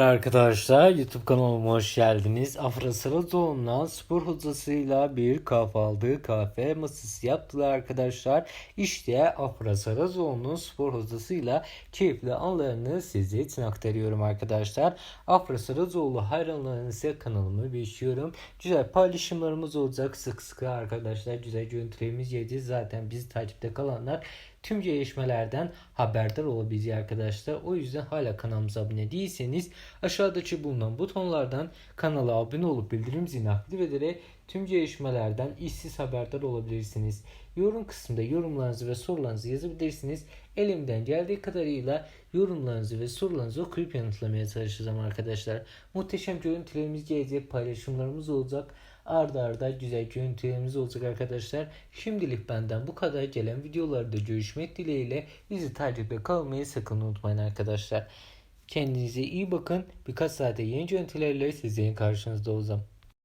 Arkadaşlar YouTube kanalıma hoş geldiniz. Afra Saracoğlu'ndan spor hocasıyla bir kahvaltı kahve masası yaptılar arkadaşlar. İşte Afra Saracoğlu'nun spor hocasıyla keyifli anlarını size için aktarıyorum arkadaşlar. Afra Saracoğlu hayranlarınızı kanalımı beğeniyorum. Güzel paylaşımlarımız olacak sık sık arkadaşlar. Güzel görüntülerimiz geleceğiz. Zaten bizi takipte kalanlar tüm gelişmelerden haberdar olabileceği arkadaşlar. O yüzden hala kanalımıza abone değilseniz aşağıdaki bulunan butonlardan kanala abone olup bildirim zilini aktif ederek tüm gelişmelerden işsiz haberdar olabilirsiniz. Yorum kısmında yorumlarınızı ve sorularınızı yazabilirsiniz. Elimden geldiği kadarıyla yorumlarınızı ve sorularınızı okuyup yanıtlamaya çalışacağım arkadaşlar. Muhteşem görüntülerimiz gelecek, paylaşımlarımız olacak. Arda arda güzel görüntülerimiz olacak arkadaşlar. Şimdilik benden bu kadar gelen videolarda görüşmek dileğiyle bizi takipte kalmayı sakın unutmayın arkadaşlar. Kendinize iyi bakın. Birkaç saate yeni görüntülerle sizlerin karşınızda olacağım.